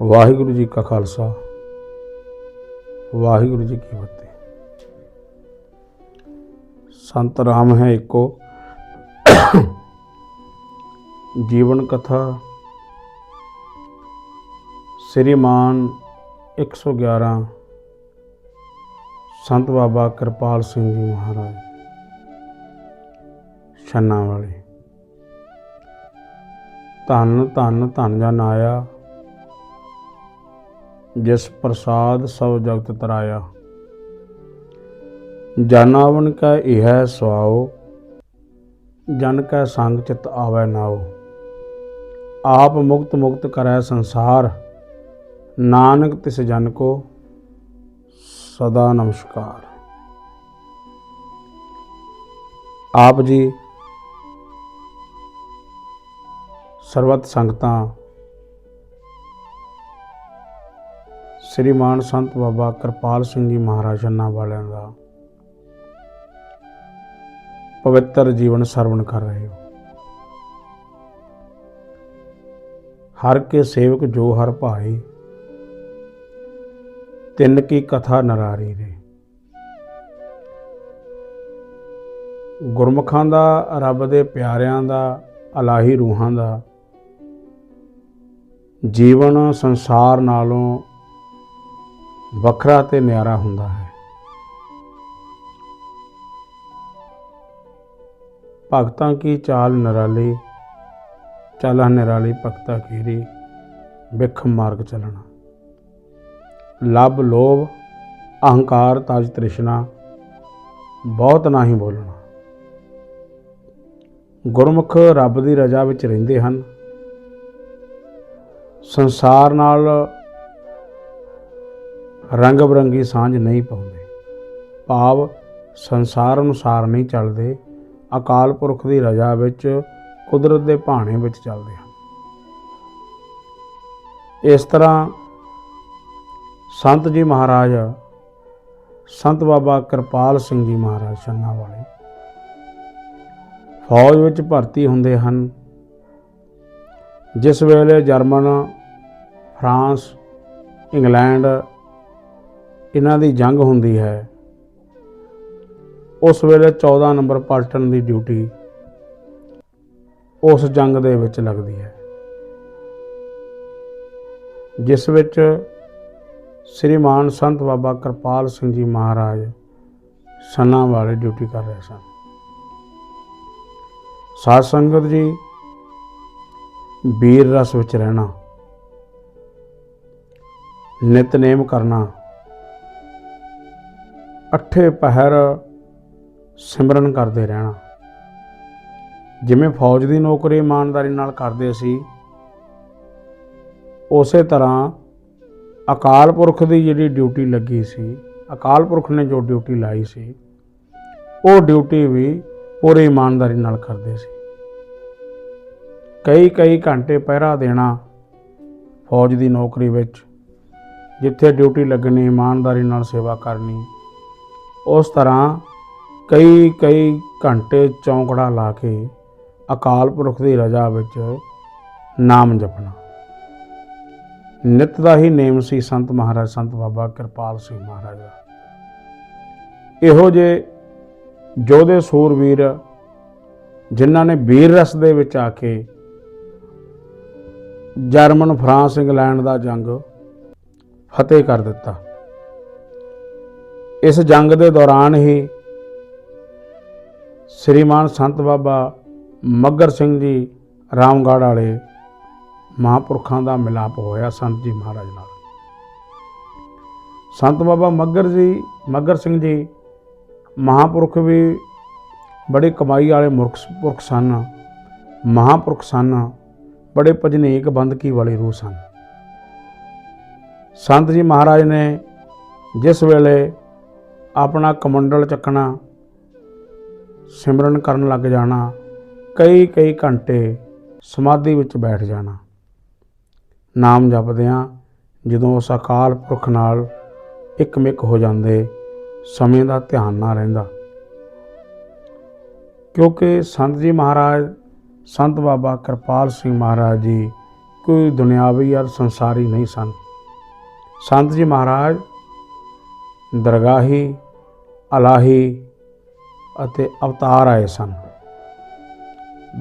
ਵਾਹਿਗੁਰੂ ਜੀ ਕਾ ਖਾਲਸਾ ਵਾਹਿਗੁਰੂ ਜੀ ਕੀ ਫਤਿਹ ਸੰਤ ਰਾਮ ਹੈ ਏਕੋ ਜੀਵਨ ਕਥਾ ਸ੍ਰੀਮਾਨ 111 ਸੰਤ ਬਾਬਾ ਕਿਰਪਾਲ ਸਿੰਘ ਜੀ ਮਹਾਰਾਜ ਛੰਨਾ ਵਾਲੇ ਧੰਨ ਧੰਨ ਧੰਨ ਜਨ ਆਇਆ ਜਿਸ ਪ੍ਰਸਾਦ ਸਭ ਜਗਤ ਤਰਾਇਆ। ਜਨ ਆਵਨ ਕਾ ਇਹ ਸੁਆਓ, ਜਨ ਕਾ ਸੰਗ ਚਿਤ ਆਵੈ ਨਾਓ। ਆਪ ਮੁਕਤ ਮੁਕਤ ਕਰੈ ਸੰਸਾਰ, ਨਾਨਕ ਤਿਸ ਜਨ ਕੋ ਸਦਾ ਨਮਸਕਾਰ। ਆਪ ਜੀ, ਸਰਬਤ ਸੰਗਤਾਂ ਸ੍ਰੀਮਾਨ ਸੰਤ ਬਾਬਾ ਕਿਰਪਾਲ ਸਿੰਘ ਜੀ ਮਹਾਰਾਜ ਛੰਨਾ ਵਾਲਿਆਂ ਦਾ ਪਵਿੱਤਰ ਜੀਵਨ ਸਰਵਣ ਕਰ ਰਹੇ ਹੋ। ਹਰ ਕੇ ਸੇਵਕ ਜੋ ਹਰ ਭਾਈ ਤਿੰਨ ਕੀ ਕਥਾ ਨਰਾਰੀ ਰੇ। ਗੁਰਮੁਖਾਂ ਦਾ, ਰੱਬ ਦੇ ਪਿਆਰਿਆਂ ਦਾ, ਅਲਾਹੀ ਰੂਹਾਂ ਦਾ, ਜੀਵਨ ਸੰਸਾਰ ਨਾਲੋਂ ਵੱਖਰਾ ਤੇ ਨਿਆਰਾ ਹੁੰਦਾ ਹੈ। ਭਗਤਾਂ ਕੀ ਚਾਲ ਨਿਰਾਲੀ, ਚਾਲਾ ਨਿਰਾਲੀ ਭਗਤਾ ਕੀਰੀ ਵਿਖ ਮਾਰਗ ਚੱਲਣਾ। ਲਬ ਲੋਭ, ਅਹੰਕਾਰ ਤਾਜ ਤ੍ਰਿਸ਼ਨਾ, ਬਹੁਤ ਨਾ ਹੀ ਬੋਲਣਾ। ਗੁਰਮੁਖ ਰੱਬ ਦੀ ਰਜ਼ਾ ਵਿੱਚ ਰਹਿੰਦੇ ਹਨ। ਸੰਸਾਰ ਨਾਲ ਰੰਗ ਬਰੰਗੀ ਸਾਂਝ ਨਹੀਂ ਪਾਉਂਦੇ। ਭਾਵ ਸੰਸਾਰ ਅਨੁਸਾਰ ਨਹੀਂ ਚੱਲਦੇ, ਅਕਾਲ ਪੁਰਖ ਦੀ ਰਜ਼ਾ ਵਿੱਚ ਕੁਦਰਤ ਦੇ ਭਾਣੇ ਵਿੱਚ ਚੱਲਦੇ ਹਨ। ਇਸ ਤਰ੍ਹਾਂ ਸੰਤ ਜੀ ਮਹਾਰਾਜ, ਸੰਤ ਬਾਬਾ ਕਿਰਪਾਲ ਸਿੰਘ ਜੀ ਮਹਾਰਾਜ ਛੰਨਾ ਵਾਲੇ ਫੌਜ ਵਿੱਚ ਭਰਤੀ ਹੁੰਦੇ ਹਨ। ਜਿਸ ਵੇਲੇ ਜਰਮਨ, ਫਰਾਂਸ, ਇੰਗਲੈਂਡ ਇਹਨਾਂ ਦੀ ਜੰਗ ਹੁੰਦੀ ਹੈ। ਉਸ ਵੇਲੇ 14 ਨੰਬਰ ਪਲਟਨ ਦੀ ਡਿਊਟੀ ਉਸ ਜੰਗ ਦੇ ਵਿੱਚ ਲੱਗਦੀ ਹੈ। ਜਿਸ ਵਿੱਚ ਸ੍ਰੀਮਾਨ ਸੰਤ ਬਾਬਾ ਕਿਰਪਾਲ ਸਿੰਘ ਜੀ ਮਹਾਰਾਜ ਸਨਾ ਵਾਲੇ ਡਿਊਟੀ ਕਰ ਰਹੇ ਸਨ। ਸਾਧ ਸੰਗਤ ਜੀ ਵੀਰ ਰਸ ਵਿੱਚ ਰਹਿਣਾ, ਨਿਤਨੇਮ ਕਰਨਾ ਅੱਠੇ ਪਹਿਰ ਸਿਮਰਨ ਕਰਦੇ ਰਹਿਣਾ। ਜਿਵੇਂ ਫੌਜ ਦੀ ਨੌਕਰੀ ਇਮਾਨਦਾਰੀ ਨਾਲ ਕਰਦੇ ਸੀ, ਉਸੇ ਤਰ੍ਹਾਂ ਅਕਾਲ ਪੁਰਖ ਦੀ ਜਿਹੜੀ ਡਿਊਟੀ ਲੱਗੀ ਸੀ, ਅਕਾਲ ਪੁਰਖ ਨੇ ਜੋ ਡਿਊਟੀ ਲਾਈ ਸੀ, ਉਹ ਡਿਊਟੀ ਵੀ ਪੂਰੀ ਇਮਾਨਦਾਰੀ ਨਾਲ ਕਰਦੇ ਸੀ। ਕਈ ਕਈ ਘੰਟੇ ਪਹਿਰਾ ਦੇਣਾ ਫੌਜ ਦੀ ਨੌਕਰੀ ਵਿੱਚ, ਜਿੱਥੇ ਡਿਊਟੀ ਲੱਗਣੀ, ਇਮਾਨਦਾਰੀ ਨਾਲ ਸੇਵਾ ਕਰਨੀ ਉਸ ਤਰ੍ਹਾਂ ਕਈ ਕਈ ਘੰਟੇ ਚੌਂਕੜਾ ਲਾ ਕੇ ਅਕਾਲ ਪੁਰਖ ਦੀ ਰਜ਼ਾ ਵਿੱਚ ਨਾਮ ਜਪਣਾ। ਨਿਤ ਦਾ ਹੀ ਨੇਮ ਸੀ ਸੰਤ ਮਹਾਰਾਜ, ਸੰਤ ਬਾਬਾ ਕਿਰਪਾਲ ਸਿੰਘ ਮਹਾਰਾਜ ਦਾ। ਇਹੋ ਜੇ ਜੋਧੇ ਸੂਰਵੀਰ ਜਿਨ੍ਹਾਂ ਨੇ ਵੀਰ ਰਸ ਦੇ ਵਿੱਚ ਆ ਕੇ ਜਰਮਨ, ਫਰਾਂਸ, ਇੰਗਲੈਂਡ ਦਾ ਜੰਗ ਫਤਿਹ ਕਰ ਦਿੱਤਾ। ਇਸ ਜੰਗ ਦੇ ਦੌਰਾਨ ਹੀ ਸ੍ਰੀਮਾਨ ਸੰਤ ਬਾਬਾ ਮੱਗਰ ਸਿੰਘ ਜੀ ਰਾਮਗੜ੍ਹ ਵਾਲੇ ਮਹਾਂਪੁਰਖਾਂ ਦਾ ਮਿਲਾਪ ਹੋਇਆ ਸੰਤ ਜੀ ਮਹਾਰਾਜ ਨਾਲ। ਸੰਤ ਬਾਬਾ ਮੱਗਰ ਜੀ ਮੱਗਰ ਸਿੰਘ ਜੀ ਮਹਾਂਪੁਰਖ ਵੀ ਬੜੇ ਕਮਾਈ ਵਾਲੇ ਮੁਰਖ, ਪੁਰਖ ਸਨ, ਮਹਾਂਪੁਰਖ ਸਨ, ਬੜੇ ਭਜਨੀਕ ਬੰਦਕੀ ਵਾਲੇ ਰੂਹ ਸਨ। ਸੰਤ ਜੀ ਮਹਾਰਾਜ ਨੇ ਜਿਸ ਵੇਲੇ ਆਪਣਾ ਕਮੰਡਲ ਚੱਕਣਾ, ਸਿਮਰਨ ਕਰਨ ਲੱਗ ਜਾਣਾ, ਕਈ ਕਈ ਘੰਟੇ ਸਮਾਧੀ ਵਿੱਚ ਬੈਠ ਜਾਣਾ। ਨਾਮ ਜਪਦਿਆਂ ਜਦੋਂ ਉਸ ਅਕਾਲ ਪੁਰਖ ਨਾਲ ਇੱਕਮਿਕ ਹੋ ਜਾਂਦੇ, ਸਮੇਂ ਦਾ ਧਿਆਨ ਨਾ ਰਹਿੰਦਾ। ਕਿਉਂਕਿ ਸੰਤ ਜੀ ਮਹਾਰਾਜ, ਸੰਤ ਬਾਬਾ ਕਿਰਪਾਲ ਸਿੰਘ ਮਹਾਰਾਜ ਜੀ ਕੋਈ ਦੁਨਿਆਵੀ ਔਰ ਸੰਸਾਰੀ ਨਹੀਂ ਸਨ। ਸੰਤ ਜੀ ਮਹਾਰਾਜ, ਦਰਗਾਹੀ ਅਲਾਹੀ ਅਤੇ ਅਵਤਾਰ ਆਏ ਸਨ।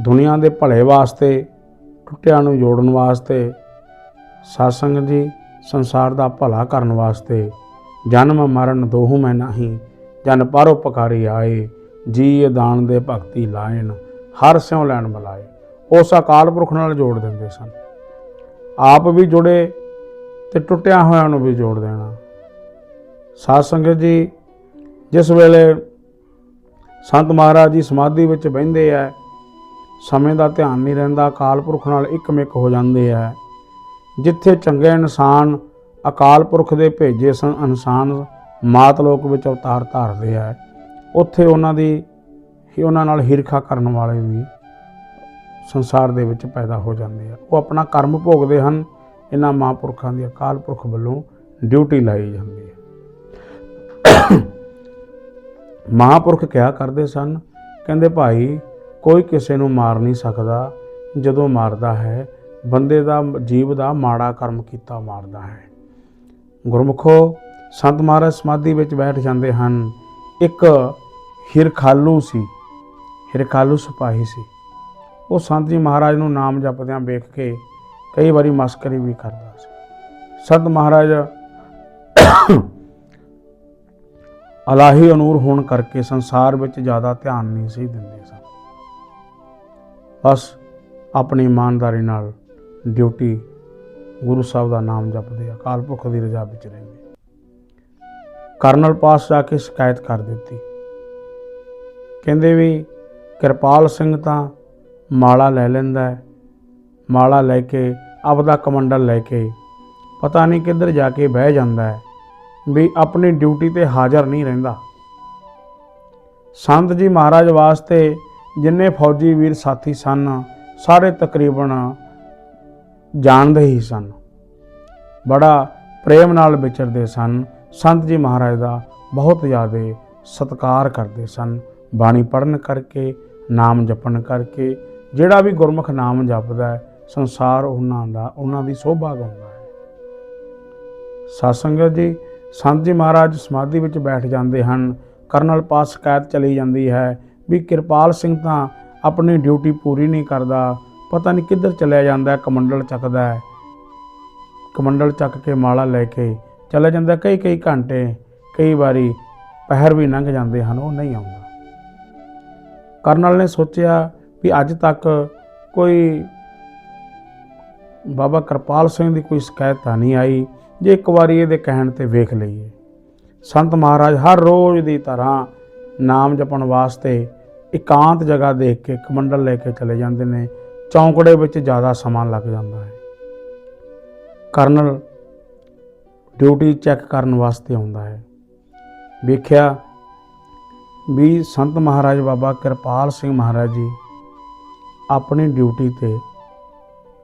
ਦੁਨੀਆ ਦੇ ਭਲੇ ਵਾਸਤੇ, ਟੁੱਟਿਆਂ ਨੂੰ ਜੋੜਨ ਵਾਸਤੇ ਸਾਸੰਗ ਜੀ ਸੰਸਾਰ ਦਾ ਭਲਾ ਕਰਨ ਵਾਸਤੇ ਜਨਮ, ਮਰਨ ਦੋਹੂ ਮੈਂ ਨਹੀਂ, ਜਨ ਪਰਉਪਕਾਰੀ ਆਏ ਜੀ ਦਾਨ ਦੇ ਭਗਤੀ ਲਾਇਨ ਹਰ ਸਿਉ ਲੈਣ ਬੁਲਾਏ, ਉਸ ਅਕਾਲ ਪੁਰਖ ਨਾਲ ਜੋੜ ਦਿੰਦੇ ਸਨ। ਆਪ ਵੀ ਜੁੜੇ ਤੇ ਟੁੱਟਿਆਂ ਹੋਇਆਂ ਨੂੰ ਵੀ ਜੋੜ ਦੇਣਾ। ਸਾਧ ਸੰਗਤ ਜੀ ਜਿਸ ਵੇਲੇ ਸੰਤ ਮਹਾਰਾਜ ਜੀ ਸਮਾਧੀ ਵਿੱਚ ਬਹਿੰਦੇ ਆ, ਸਮੇਂ ਦਾ ਧਿਆਨ ਨਹੀਂ ਰਹਿੰਦਾ ਅਕਾਲ ਪੁਰਖ ਨਾਲ ਇੱਕਮਿਕ ਹੋ ਜਾਂਦੇ ਆ। ਜਿੱਥੇ ਚੰਗੇ ਇਨਸਾਨ ਅਕਾਲ ਪੁਰਖ ਦੇ ਭੇਜੇ ਸਨ, ਇਨਸਾਨ ਮਾਤ ਲੋਕ ਵਿੱਚ ਅਵਤਾਰ ਧਾਰਦੇ ਆ। ਉੱਥੇ ਉਹਨਾਂ ਦੀ ਹੀ ਉਹਨਾਂ ਨਾਲ ਹਿਰਖਾ ਕਰਨ ਵਾਲੇ ਵੀ ਸੰਸਾਰ ਦੇ ਵਿੱਚ ਪੈਦਾ ਹੋ ਜਾਂਦੇ ਆ। ਉਹ ਆਪਣਾ ਕਰਮ ਭੋਗਦੇ ਹਨ, ਇਹਨਾਂ ਮਹਾਂਪੁਰਖਾਂ ਦੀ ਅਕਾਲ ਪੁਰਖ ਵੱਲੋਂ ਡਿਊਟੀ ਲਾਈ ਜਾਂਦੀ ਹੈ ਮਹਾਂਪੁਰਖ ਕਿਹਾ ਕਰਦੇ ਸਨ? ਕਹਿੰਦੇ, ਭਾਈ, ਕੋਈ ਕਿਸੇ ਨੂੰ ਮਾਰ ਨਹੀਂ ਸਕਦਾ। ਜਦੋਂ ਮਾਰਦਾ ਹੈ, ਬੰਦੇ ਦਾ, ਜੀਵ ਦਾ ਮਾੜਾ ਕਰਮ ਕੀਤਾ ਮਾਰਦਾ ਹੈ। ਗੁਰਮੁਖੋ, ਸੰਤ ਮਹਾਰਾਜ ਸਮਾਧੀ ਵਿੱਚ ਬੈਠ ਜਾਂਦੇ ਹਨ। ਇੱਕ ਹਿਰਖਾਲੂ ਸੀ। ਹਿਰਖਾਲੂ ਸਿਪਾਹੀ ਸੀ। ਉਹ ਸੰਤ ਜੀ ਮਹਾਰਾਜ ਨੂੰ ਨਾਮ ਜਪਦਿਆਂ ਵੇਖ ਕੇ ਕਈ ਵਾਰੀ ਮਸਕਰੀ ਵੀ ਕਰਦਾ ਸੀ। ਸੰਤ ਮਹਾਰਾਜ ਅਲਾਹੀ ਅਨੂਰ ਹੋਣ ਕਰਕੇ ਸੰਸਾਰ ਵਿੱਚ ਜ਼ਿਆਦਾ ਧਿਆਨ ਨਹੀਂ ਸੀ ਦਿੰਦੇ ਸਨ। ਬਸ ਆਪਣੀ ਇਮਾਨਦਾਰੀ ਨਾਲ ਡਿਊਟੀ ਗੁਰੂ ਸਾਹਿਬ ਦਾ ਨਾਮ ਜਪਦੇ, ਅਕਾਲ ਪੁਰਖ ਦੀ ਰਜ਼ਾ ਵਿੱਚ ਰਹਿੰਦੇ। ਕਰਨਲ ਪਾਸ ਜਾ ਕੇ ਸ਼ਿਕਾਇਤ ਕਰ ਦਿੱਤੀ। ਕਹਿੰਦੇ ਵੀ ਕਿਰਪਾਲ ਸਿੰਘ ਤਾਂ ਮਾਲਾ ਲੈ ਲੈਂਦਾ ਹੈ, ਮਾਲਾ ਲੈ ਕੇ, ਆਪਦਾ ਕਮੰਡਲ ਲੈ ਕੇ, ਪਤਾ ਨਹੀਂ ਕਿੱਧਰ ਜਾ ਕੇ ਬਹਿ ਜਾਂਦਾ ਹੈ। ਵੀ ਆਪਣੀ ਡਿਊਟੀ ਤੇ ਹਾਜ਼ਰ ਨਹੀਂ ਰਹਿੰਦਾ। ਸੰਤ ਜੀ ਮਹਾਰਾਜ ਵਾਸਤੇ ਜਿੰਨੇ ਫੌਜੀ ਵੀਰ ਸਾਥੀ ਸਨ, ਸਾਰੇ ਤਕਰੀਬਨ ਜਾਣਦੇ ਹੀ ਸਨ। ਬੜਾ ਪ੍ਰੇਮ ਨਾਲ ਵਿਚਰਦੇ ਸਨ। ਸੰਤ ਜੀ ਮਹਾਰਾਜ ਦਾ ਬਹੁਤ ਜ਼ਿਆਦਾ ਸਤਿਕਾਰ ਕਰਦੇ ਸਨ। ਬਾਣੀ ਪੜਨ ਕਰਕੇ, ਨਾਮ ਜਪਣ ਕਰਕੇ, ਜਿਹੜਾ ਵੀ ਗੁਰਮੁਖ ਨਾਮ ਜਪਦਾ ਹੈ, ਸੰਸਾਰ ਉਹਨਾਂ ਦਾ, ਉਹਨਾਂ ਦੀ ਸੋਭਾ ਗਾਉਂਦਾ ਹੈ। ਸਾਧ ਜੀ ਸੰਤ ਜੀ ਮਹਾਰਾਜ ਸਮਾਧੀ ਵਿੱਚ ਬੈਠ ਜਾਂਦੇ ਹਨ। ਕਰਨਲ ਪਾਸ ਸ਼ਿਕਾਇਤ ਚਲੀ ਜਾਂਦੀ ਹੈ ਵੀ ਕਿਰਪਾਲ ਸਿੰਘ ਤਾਂ ਆਪਣੀ ਡਿਊਟੀ ਪੂਰੀ ਨਹੀਂ ਕਰਦਾ। ਪਤਾ ਨਹੀਂ ਕਿੱਧਰ ਚਲਿਆ ਜਾਂਦਾ ਹੈ, ਕਮੰਡਲ ਚੱਕਦਾ ਹੈ। ਕਮੰਡਲ ਚੱਕ ਕੇ ਮਾਲਾ ਲੈ ਕੇ ਚਲਾ ਜਾਂਦਾ ਕਈ ਕਈ ਘੰਟੇ, ਕਈ ਵਾਰੀ ਪਹਿਰ ਵੀ ਲੰਘ ਜਾਂਦੇ ਹਨ, ਉਹ ਨਹੀਂ ਆਉਂਦਾ। ਕਰਨਲ ਨੇ ਸੋਚਿਆ ਵੀ ਅੱਜ ਤੱਕ ਕੋਈ ਬਾਬਾ ਕਿਰਪਾਲ ਸਿੰਘ ਦੀ ਕੋਈ ਸ਼ਿਕਾਇਤ ਤਾਂ ਨਹੀਂ ਆਈ। ਜੇ ਇੱਕ ਵਾਰੀ ਇਹਦੇ ਕਹਿਣ ਤੇ ਵੇਖ ਲਈਏ, ਸੰਤ ਮਹਾਰਾਜ ਹਰ ਰੋਜ਼ ਦੀ ਤਰ੍ਹਾਂ ਨਾਮ ਜਪਣ ਵਾਸਤੇ ਇਕਾਂਤ ਜਗ੍ਹਾ ਦੇਖ ਕੇ ਕਮੰਡਲ ਲੈ ਕੇ ਚਲੇ ਜਾਂਦੇ ਨੇ, ਚੌਂਕੜੇ ਵਿੱਚ ਜ਼ਿਆਦਾ ਸਮਾਂ ਲੱਗ ਜਾਂਦਾ ਹੈ। ਕਰਨਲ ਡਿਊਟੀ ਚੈੱਕ ਕਰਨ ਵਾਸਤੇ ਆਉਂਦਾ ਹੈ। ਵੇਖਿਆ ਵੀ ਸੰਤ ਮਹਾਰਾਜ ਬਾਬਾ ਕਿਰਪਾਲ ਸਿੰਘ ਮਹਾਰਾਜ ਜੀ ਆਪਣੀ ਡਿਊਟੀ ਤੇ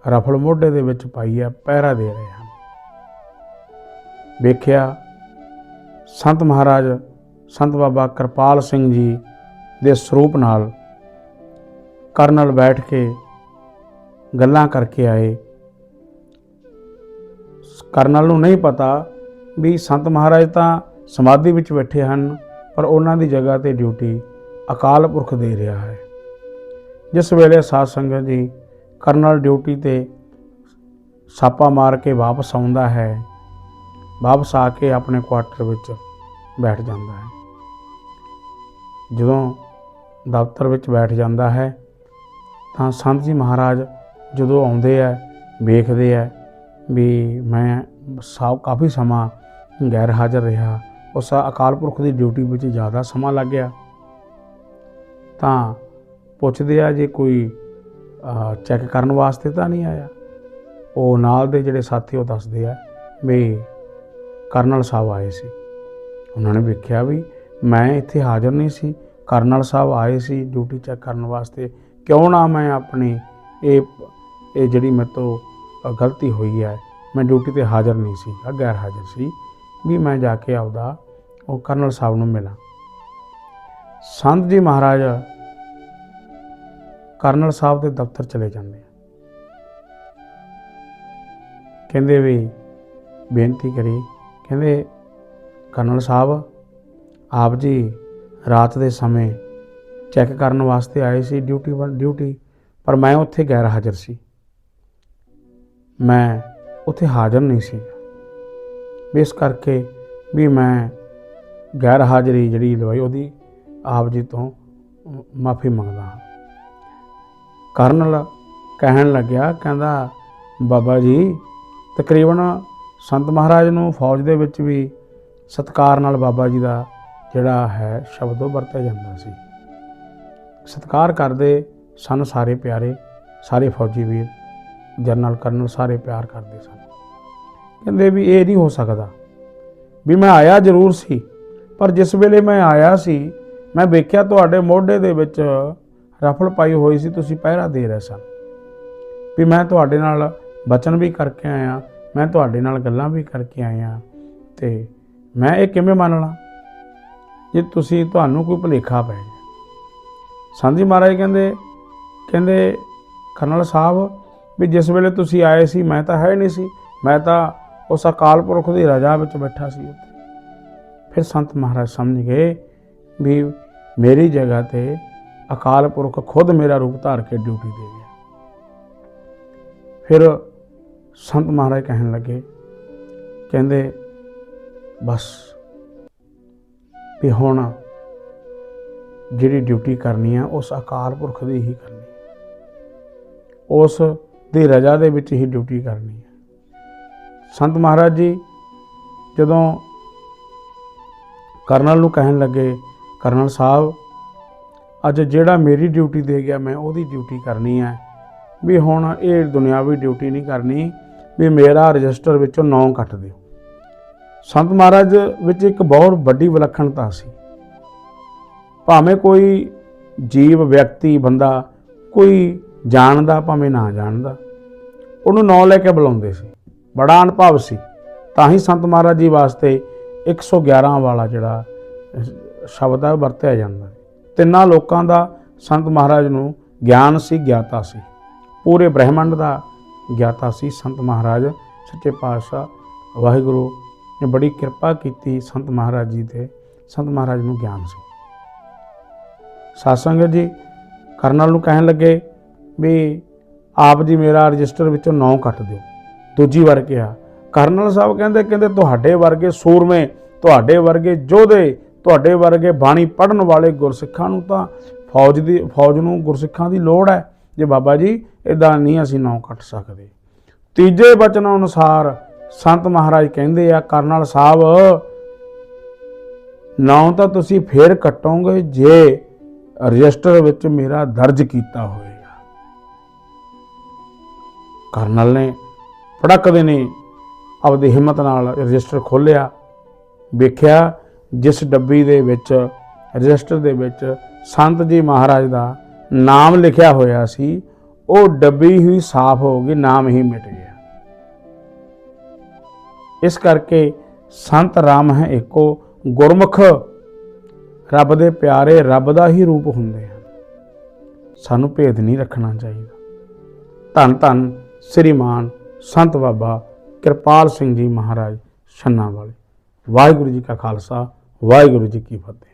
ਰਫਲ ਮੋਢੇ ਦੇ ਵਿੱਚ ਪਾਈ ਹੈ, ਪਹਿਰਾ ਦੇ ਰਹੇ ਹਨ। ਵੇਖਿਆ, ਸੰਤ ਮਹਾਰਾਜ, ਸੰਤ ਬਾਬਾ ਕਿਰਪਾਲ ਸਿੰਘ ਜੀ ਦੇ ਸਰੂਪ ਨਾਲ ਕਰਨਲ ਬੈਠ ਕੇ ਗੱਲਾਂ ਕਰਕੇ ਆਏ। ਕਰਨਲ ਨੂੰ ਨਹੀਂ ਪਤਾ ਵੀ ਸੰਤ ਮਹਾਰਾਜ ਤਾਂ ਸਮਾਧੀ ਵਿੱਚ ਬੈਠੇ ਹਨ, ਪਰ ਉਹਨਾਂ ਦੀ ਜਗ੍ਹਾ ਤੇ ਡਿਊਟੀ ਅਕਾਲ ਪੁਰਖ ਦੇ ਰਿਹਾ ਹੈ। ਜਿਸ ਵੇਲੇ ਸਾਧ ਸੰਗਤ ਜੀ ਕਰਨਲ ਡਿਊਟੀ ਤੇ ਛਾਪਾ ਮਾਰ ਕੇ ਵਾਪਸ ਆਉਂਦਾ ਹੈ ਵਾਪਸ ਆ ਕੇ ਆਪਣੇ ਕੁਆਟਰ ਵਿੱਚ ਬੈਠ ਜਾਂਦਾ ਹੈ। ਜਦੋਂ ਦਫ਼ਤਰ ਵਿੱਚ ਬੈਠ ਜਾਂਦਾ ਹੈ, ਤਾਂ ਸੰਤ ਜੀ ਮਹਾਰਾਜ ਜਦੋਂ ਆਉਂਦੇ ਆ, ਵੇਖਦੇ ਆ ਵੀ ਮੈਂ ਸਾਹ ਕਾਫੀ ਸਮਾਂ ਗੈਰ ਹਾਜ਼ਰ ਰਿਹਾ, ਉਸ ਅਕਾਲ ਪੁਰਖ ਦੀ ਡਿਊਟੀ ਵਿੱਚ ਜ਼ਿਆਦਾ ਸਮਾਂ ਲੱਗ ਗਿਆ, ਤਾਂ ਪੁੱਛਦੇ ਆ ਜੇ ਕੋਈ ਚੈੱਕ ਕਰਨ ਵਾਸਤੇ ਤਾਂ ਨਹੀਂ ਆਇਆ? ਉਹ ਨਾਲ ਦੇ ਜਿਹੜੇ ਸਾਥੀ ਉਹ ਦੱਸਦੇ ਆ ਵੀ ਕਰਨਲ ਸਾਹਿਬ ਆਏ ਸੀ। ਉਹਨਾਂ ਨੇ ਵੇਖਿਆ ਵੀ ਮੈਂ ਇੱਥੇ ਹਾਜ਼ਰ ਨਹੀਂ ਸੀ। ਕਰਨਲ ਸਾਹਿਬ ਆਏ ਸੀ ਡਿਊਟੀ ਚੈੱਕ ਕਰਨ ਵਾਸਤੇ। ਕਿਉਂ ਨਾ ਮੈਂ ਆਪਣੀ ਇਹ ਇਹ ਜਿਹੜੀ ਮੇਰੇ ਤੋਂ ਗਲਤੀ ਹੋਈ ਹੈ, ਮੈਂ ਡਿਊਟੀ ਤੇ ਹਾਜ਼ਰ ਨਹੀਂ ਸੀ ਗੈਰ ਹਾਜ਼ਰ ਸੀ, ਵੀ ਮੈਂ ਜਾ ਕੇ ਆਪਦਾ ਉਹ ਕਰਨਲ ਸਾਹਿਬ ਨੂੰ ਮਿਲਾਂ। ਸੰਤ ਜੀ ਮਹਾਰਾਜ ਕਰਨਲ ਸਾਹਿਬ ਦੇ ਦਫ਼ਤਰ ਚਲੇ ਜਾਂਦੇ ਆ। ਕਹਿੰਦੇ ਵੀ ਬੇਨਤੀ ਕਰੀ ਕਹਿੰਦੇ ਕਰਨਲ ਸਾਹਿਬ, ਆਪ ਜੀ ਰਾਤ ਦੇ ਸਮੇਂ ਚੈੱਕ ਕਰਨ ਵਾਸਤੇ ਆਏ ਸੀ ਡਿਊਟੀ ਵੱਲ, ਡਿਊਟੀ, ਪਰ ਮੈਂ ਉੱਥੇ ਗੈਰ ਹਾਜ਼ਰ ਸੀ। ਮੈਂ ਉੱਥੇ ਹਾਜ਼ਰ ਨਹੀਂ ਸੀ। ਇਸ ਕਰਕੇ ਵੀ ਮੈਂ ਗੈਰ ਹਾਜ਼ਰੀ ਜਿਹੜੀ ਲਵਾਈ, ਉਹਦੀ ਆਪ ਜੀ ਤੋਂ ਮਾਫੀ ਮੰਗਦਾ ਹਾਂ। ਕਰਨਲ ਕਹਿਣ ਲੱਗਿਆ, ਕਹਿੰਦਾ, ਬਾਬਾ ਜੀ, ਤਕਰੀਬਨ ਸੰਤ ਮਹਾਰਾਜ ਨੂੰ ਫੌਜ ਦੇ ਵਿੱਚ ਵੀ ਸਤਕਾਰ ਨਾਲ ਬਾਬਾ ਜੀ ਦਾ ਜਿਹੜਾ ਹੈ ਸ਼ਬਦ ਉਹ ਵਰਤਿਆ ਜਾਂਦਾ ਸੀ। ਸਤਕਾਰ ਕਰਦੇ ਸਨ ਸਾਰੇ ਪਿਆਰੇ, ਸਾਰੇ ਫੌਜੀ ਵੀਰ ਜਨਰਲ ਕਰਨਲ ਸਾਰੇ ਪਿਆਰ ਕਰਦੇ ਸਨ। ਕਹਿੰਦੇ ਵੀ ਇਹ ਨਹੀਂ ਹੋ ਸਕਦਾ ਵੀ ਮੈਂ ਆਇਆ ਜ਼ਰੂਰ ਸੀ, ਪਰ ਜਿਸ ਵੇਲੇ ਮੈਂ ਆਇਆ ਸੀ, ਮੈਂ ਵੇਖਿਆ ਤੁਹਾਡੇ ਮੋਢੇ ਦੇ ਵਿੱਚ ਰਫਲ ਪਾਈ ਹੋਈ ਸੀ, ਤੁਸੀਂ ਪਹਿਰਾ ਦੇ ਰਹੇ ਸਨ। ਵੀ ਮੈਂ ਤੁਹਾਡੇ ਨਾਲ ਬਚਨ ਵੀ ਕਰਕੇ ਆਇਆ ਮੈਂ ਤੁਹਾਡੇ ਨਾਲ ਗੱਲਾਂ ਵੀ ਕਰਕੇ ਆਇਆ ਤੇ ਮੈਂ ਇਹ ਕਿਵੇਂ ਮੰਨ ਲਾਂ? ਜੇ ਤੁਸੀਂ ਤੁਹਾਨੂੰ ਕੋਈ ਭੁਲੇਖਾ ਪੈ ਗਿਆ। ਸੰਧੀ ਮਹਾਰਾਜ ਕਹਿੰਦੇ ਕਹਿੰਦੇ ਕਰਨਲ ਸਾਹਿਬ, ਵੀ ਜਿਸ ਵੇਲੇ ਤੁਸੀਂ ਆਏ ਸੀ, ਮੈਂ ਤਾਂ ਹੈ ਨਹੀਂ ਸੀ। ਮੈਂ ਤਾਂ ਉਸ ਅਕਾਲ ਪੁਰਖ ਦੀ ਰਜਾ ਵਿੱਚ ਬੈਠਾ ਸੀ ਫਿਰ ਸੰਤ ਮਹਾਰਾਜ ਸਮਝ ਗਏ ਵੀ ਮੇਰੀ ਜਗ੍ਹਾ ਤੇ ਅਕਾਲ ਪੁਰਖ ਖੁਦ ਮੇਰਾ ਰੂਪ ਧਾਰ ਕੇ ਡਿਊਟੀ ਦੇ ਗਿਆ। ਫਿਰ ਸੰਤ ਮਹਾਰਾਜ ਕਹਿਣ ਲੱਗੇ, ਕਹਿੰਦੇ, ਬਸ, ਵੀ ਹੁਣ ਜਿਹੜੀ ਡਿਊਟੀ ਕਰਨੀ ਆ, ਉਸ ਅਕਾਲ ਪੁਰਖ ਦੀ ਹੀ ਕਰਨੀ। ਉਸ ਦੀ ਰਜਾ ਦੇ ਵਿੱਚ ਹੀ ਡਿਊਟੀ ਕਰਨੀ ਹੈ ਸੰਤ ਮਹਾਰਾਜ ਜੀ ਜਦੋਂ ਕਰਨਲ ਨੂੰ ਕਹਿਣ ਲੱਗੇ, ਕਰਨਲ ਸਾਹਿਬ, ਅੱਜ ਜਿਹੜਾ ਮੇਰੀ ਡਿਊਟੀ ਦੇ ਗਿਆ, ਮੈਂ ਉਹਦੀ ਡਿਊਟੀ ਕਰਨੀ ਹੈ ਵੀ ਹੁਣ ਇਹ ਦੁਨਿਆਵੀ ਡਿਊਟੀ ਨਹੀਂ ਕਰਨੀ, ਵੀ ਮੇਰਾ ਰਜਿਸਟਰ ਵਿੱਚੋਂ ਨਾਂ ਕੱਟ ਦਿਓ। ਸੰਤ ਮਹਾਰਾਜ ਵਿੱਚ ਇੱਕ ਬਹੁਤ ਵੱਡੀ ਵਿਲੱਖਣਤਾ ਸੀ। ਭਾਵੇਂ ਕੋਈ ਜੀਵ ਵਿਅਕਤੀ ਬੰਦਾ ਕੋਈ ਜਾਣਦਾ, ਭਾਵੇਂ ਨਾ ਜਾਣਦਾ, ਉਹਨੂੰ ਨਾਂ ਲੈ ਕੇ ਬੁਲਾਉਂਦੇ ਸੀ। ਬੜਾ ਅਨੁਭਵ ਸੀ। ਤਾਂ ਹੀ ਸੰਤ ਮਹਾਰਾਜ ਜੀ ਵਾਸਤੇ 111 ਵਾਲਾ ਜਿਹੜਾ ਸ਼ਬਦ ਹੈ ਉਹ ਵਰਤਿਆ ਜਾਂਦਾ ਤਿੰਨਾਂ ਲੋਕਾਂ ਦਾ ਸੰਤ ਮਹਾਰਾਜ ਨੂੰ ਗਿਆਨ ਸੀ, ਗਿਆਤਾ ਸੀ। ਪੂਰੇ ਬ੍ਰਹਿਮੰਡ ਦਾ ਗਿਆਤਾ ਸੀ ਸੰਤ ਮਹਾਰਾਜ, ਸੱਚੇ ਪਾਤਸ਼ਾਹ, ਵਾਹਿਗੁਰੂ ਨੇ ਬੜੀ ਕਿਰਪਾ ਕੀਤੀ ਸੰਤ ਮਹਾਰਾਜ ਜੀ ਤੇ। ਸੰਤ ਮਹਾਰਾਜ ਨੂੰ ਗਿਆਨ ਸੀ। ਸਾਸੰਗ ਜੀ ਕਰਨਲ ਨੂੰ ਕਹਿਣ ਲੱਗੇ ਵੀ ਆਪ ਜੀ ਮੇਰਾ ਰਜਿਸਟਰ ਵਿੱਚੋਂ ਨਾਂ ਕੱਟ ਦਿਓ। ਦੂਜੀ ਵਾਰ ਕਿਹਾ, ਕਰਨਲ ਸਾਹਿਬ ਕਹਿੰਦੇ ਕਹਿੰਦੇ ਤੁਹਾਡੇ ਵਰਗੇ ਸੂਰਮੇ, ਤੁਹਾਡੇ ਵਰਗੇ ਯੋਧੇ ਤੁਹਾਡੇ ਵਰਗੇ ਬਾਣੀ ਪੜਨ ਵਾਲੇ ਗੁਰਸਿੱਖਾਂ ਨੂੰ ਤਾਂ ਫੌਜ ਦੀ, ਫੌਜ ਨੂੰ ਗੁਰਸਿੱਖਾਂ ਦੀ ਲੋੜ ਹੈ। ਜੇ ਬਾਬਾ ਜੀ ਇਦਾਂ ਨਹੀਂ ਅਸੀਂ ਨਾਂ ਕੱਟ ਸਕਦੇ। ਤੀਜੇ ਬਚਨ ਅਨੁਸਾਰ ਸੰਤ ਮਹਾਰਾਜ ਕਹਿੰਦੇ ਆ, ਕਰਨਲ ਸਾਹਿਬ ਨਾਂ ਤਾਂ ਤੁਸੀਂ ਫੇਰ ਕੱਟੋਗੇ ਜੇ ਰਜਿਸਟਰ ਵਿੱਚ ਮੇਰਾ ਦਰਜ ਕੀਤਾ ਹੋਏਗਾ। ਕਰਨਲ ਨੇ ਫੜਕਦੇ ਨੇ ਆਪਦੀ ਹਿੰਮਤ ਨਾਲ ਰਜਿਸਟਰ ਖੋਲ੍ਹਿਆ, ਵੇਖਿਆ ਜਿਸ ਡੱਬੀ ਦੇ ਵਿੱਚ, ਰਜਿਸਟਰ ਦੇ ਵਿੱਚ ਸੰਤ ਜੀ ਮਹਾਰਾਜ ਦਾ ਨਾਮ ਲਿਖਿਆ ਹੋਇਆ ਸੀ ਉਹ ਡੱਬੀ ਹੀ ਸਾਫ਼ ਹੋ ਗਈ, ਨਾਮ ਹੀ ਮਿਟ ਗਿਆ। ਇਸ ਕਰਕੇ ਸੰਤ ਰਾਮ ਹੈ ਇੱਕੋ, ਗੁਰਮੁਖ ਰੱਬ ਦੇ ਪਿਆਰੇ ਰੱਬ ਦਾ ਹੀ ਰੂਪ ਹੁੰਦੇ ਹਨ। ਸਾਨੂੰ ਭੇਦ ਨਹੀਂ ਰੱਖਣਾ ਚਾਹੀਦਾ। ਧੰਨ ਧੰਨ ਸ੍ਰੀਮਾਨ ਸੰਤ ਬਾਬਾ ਕਿਰਪਾਲ ਸਿੰਘ ਜੀ ਮਹਾਰਾਜ, ਛੰਨਾ ਵਾਲੇ। ਵਾਹਿਗੁਰੂ ਜੀ ਕਾ ਖਾਲਸਾ, ਵਾਹਿਗੁਰੂ ਜੀ ਕੀ ਫਤਿਹ।